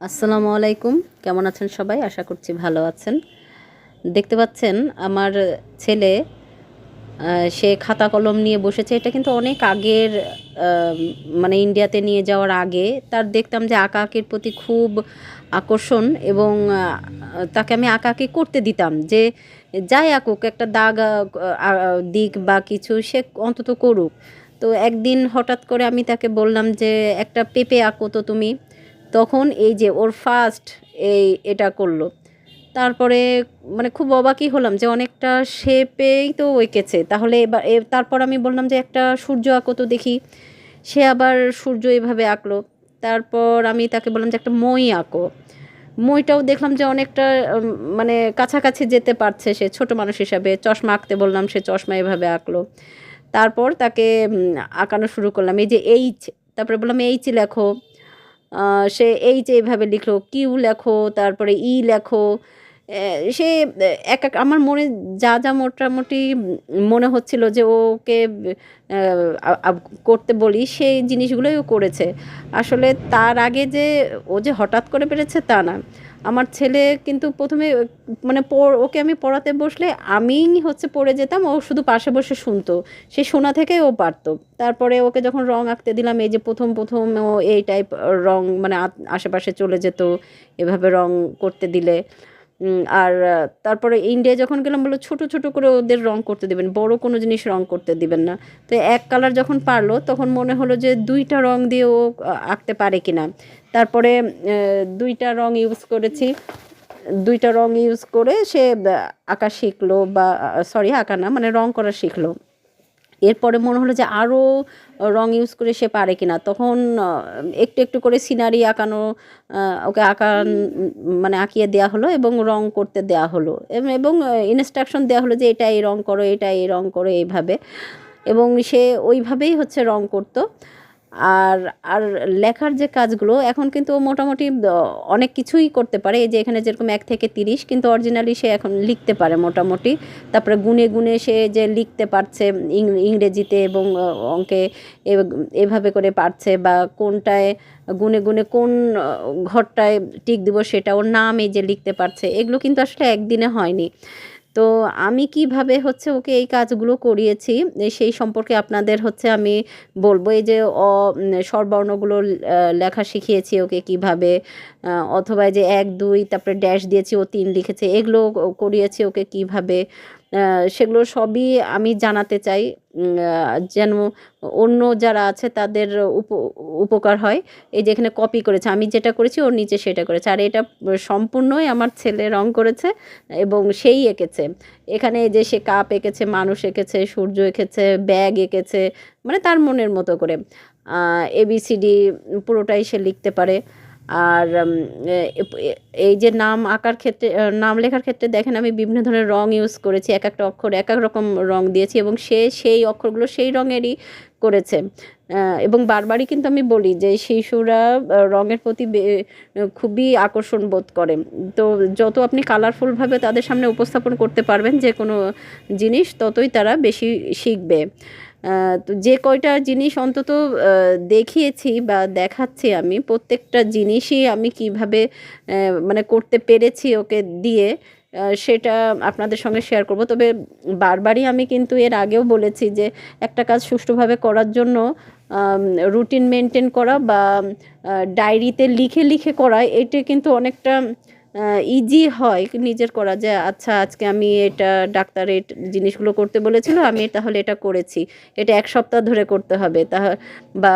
আসসালামু আলাইকুম। কেমন আছেন সবাই? আশা করছি ভালো আছেন। দেখতে পাচ্ছেন, আমার ছেলে সে খাতা কলম নিয়ে বসেছে। এটা কিন্তু অনেক আগের মানে ইন্ডিয়াতে নিয়ে যাওয়ার আগে। তার দেখতাম যে আঁকা আঁকির প্রতি খুব আকর্ষণ এবং তাকে আমি আঁকা আঁকি করতে দিতাম যে যাই আঁকুক, একটা দাগ দিক বা কিছু সে অন্তত করুক। তো একদিন হঠাৎ করে আমি তাকে বললাম যে, একটা পেঁপে আঁকো তো তুমি। তখন এই যে ওর ফার্স্ট এই এটা করল। তারপরে মানে খুব অবাকই হলাম যে অনেকটা শেপেই তো এঁকেছে। তাহলে এবার তারপর আমি বললাম যে একটা সূর্য আঁকো তো দেখি। সে আবার সূর্য এভাবে আঁকলো। তারপর আমি তাকে বললাম যে একটা মই আঁকো। মইটাও দেখলাম যে অনেকটা মানে কাছাকাছি যেতে পারছে সে ছোট মানুষ হিসাবে। চশমা আঁকতে বললাম সে চশমা এভাবে আঁকলো। তারপর তাকে আঁকানো শুরু করলাম। এই যে এইচ তারপরে বললাম এইচ লেখো। আহ, এই যে এইভাবে লিখলো কিউ লেখো তারপরে ই লেখো সে এক এক আমার মনে যা যা মোটামুটি মনে হচ্ছিল যে ওকে করতে বলি সেই জিনিসগুলোই ও করেছে। আসলে তার আগে যে ও যে হঠাৎ করে পেরেছে তা না। আমার ছেলে কিন্তু প্রথমে মানে ওকে আমি পড়াতে বসলে আমি হচ্ছে পড়ে যেতাম, ও শুধু পাশে বসে শুনতো। সে শোনা থেকেই ও পারত। তারপরে ওকে যখন রং আঁকতে দিলাম, এই যে প্রথম প্রথম ও এই টাইপ রং মানে আশেপাশে চলে যেত, এভাবে রং করতে দিলে। আর তারপরে ইন্ডিয়া যখন গেলাম বলল ছোট ছোট করে ওদের রং করতে দেবেন, বড় কোনো জিনিস রং করতে দিবেন না। তো এক কালার যখন পারল, তখন মনে হলো যে দুইটা রং দিয়ে ও আঁকতে পারে কিনা। তারপরে দুইটা রং ইউজ করেছি। দুইটা রং ইউজ করে সে আঁকা শিখলো বা সরি আঁকা না মানে রং করা শিখলো। এরপরে মনে হলো যে আরও রং ইউজ করে সে পারে কিনা। তখন একটু একটু করে সিনারি আঁকানো ওকে আঁকা মানে আঁকিয়ে দেওয়া হলো এবং রং করতে দেওয়া হলো। এবং ইনস্ট্রাকশন দেওয়া হলো যে এটা এই রং করো এটা এই রং করো, এইভাবে। এবং সে ওইভাবেই হচ্ছে রং করতো। আর আর লেখার যে কাজগুলো, এখন কিন্তু মোটামুটি অনেক কিছুই করতে পারে। এই যে এখানে যেরকম এক থেকে তিরিশ, কিন্তু অরিজিনালি সে এখন লিখতে পারে মোটামুটি। তারপরে গুনে গুনে সে যে লিখতে পারছে ইংরেজিতে এবং অঙ্কে এভাবে করে পারছে বা কোনটায় গুনে গুনে কোন ঘরটায় টিক দিব সেটা, ওর নাম এই যে লিখতে পারছে, এগুলো কিন্তু আসলে একদিনে হয়নি। তো আমি কীভাবে হচ্ছে ওকে এই কাজগুলো করিয়েছি সেই সম্পর্কে আপনাদের হচ্ছে আমি বলব। এই যে অ স্বরবর্ণগুলো লেখা শিখিয়েছি ওকে কীভাবে অথবা যে এক, দুই, তারপরে ড্যাশ দিয়েছি, ও তিন লিখেছে, এগুলো করিয়েছি ওকে কীভাবে। সেগুলো সবই আমি জানাতে চাই। যেন অন্য যারা আছে তাদের উপ, উপকার হয়। এই যে এখানে কপি করেছে, আমি যেটা করেছি ওর নিচে সেটা করেছে। আর এটা সম্পূর্ণই আমার ছেলে রং করেছে এবং সেই এঁকেছে। এখানে যে সে কাপ এঁকেছে, মানুষ এঁকেছে, সূর্য এঁকেছে ব্যাগ এঁকেছে মানে তার মনের মতো করে। এবিসিডি পুরোটাই সে লিখতে পারে। আর এই যে নাম আঁকার ক্ষেত্রে নাম লেখার ক্ষেত্রে দেখেন আমি বিভিন্ন ধরনের রং ইউজ করেছি, এক একটা অক্ষর এক এক রকম রং দিয়েছি এবং সে সেই অক্ষরগুলো সেই রঙেরই করেছে। এবং বারবারই কিন্তু আমি বলি যে শিশুরা রঙের প্রতি খুবই আকর্ষণ বোধ করে। তো যত আপনি কালারফুলভাবে তাদের সামনে উপস্থাপন করতে পারবেন যে কোনো জিনিস, ততই তারা বেশি শিখবে। তো যে কয়টা জিনিস অন্তত দেখিয়েছি বা দেখাচ্ছি আমি, প্রত্যেকটা জিনিসই আমি কীভাবে মানে করতে পেরেছি ওকে দিয়ে সেটা আপনাদের সঙ্গে শেয়ার করব। তবে বারবারই আমি কিন্তু এর আগেও বলেছি যে, একটা কাজ সুষ্ঠুভাবে করার জন্য রুটিন মেনটেন করা বা ডায়েরিতে লিখে লিখে করা এটা কিন্তু অনেকটা ইজি হয় নিজের করা যে আচ্ছা আজকে আমি এটা ডাক্তারের জিনিসগুলো করতে বলেছিল, আমি তাহলে এটা করেছি। এটা এক সপ্তাহ ধরে করতে হবে। তা, বা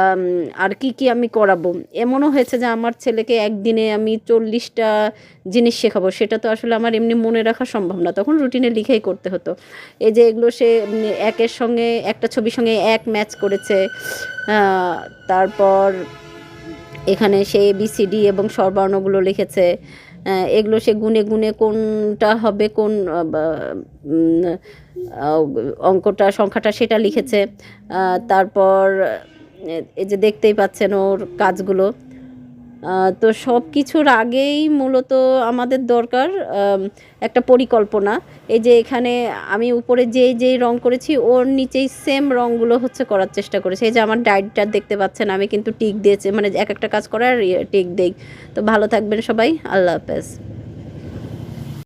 আর কি কি আমি করাবো? এমনও হয়েছে যে, আমার ছেলেকে একদিনে আমি চল্লিশটা জিনিস শেখাবো। সেটা তো আসলে আমার এমনি মনে রাখা সম্ভব না। তখন রুটিনে লিখেই করতে হতো। এই যে, এগুলো সে একের সঙ্গে, একটা ছবির সঙ্গে এক ম্যাচ করেছে। তারপর এখানে সে বিসিডি এবং স্বরবর্ণগুলো লিখেছে। এগুলো সে গুনে গুনে কোনটা হবে, কোন অঙ্কটা, সংখ্যাটা সেটা লিখেছে। তারপর এই যে দেখতেই পাচ্ছেন ওর কাজগুলো। তো সব কিছুর আগেই মূলত আমাদের দরকার একটা পরিকল্পনা। এই যে এখানে আমি উপরে যে যেই রং করেছি, ওর নিচেই সেম রঙগুলো হচ্ছে করার চেষ্টা করেছি। এই যে আমার ডায়েটটা দেখতে পাচ্ছেন, আমি কিন্তু টিক দিয়েছি মানে এক একটা কাজ করার টিক দেই তো ভালো থাকবেন সবাই, আল্লাহ হাফেজ।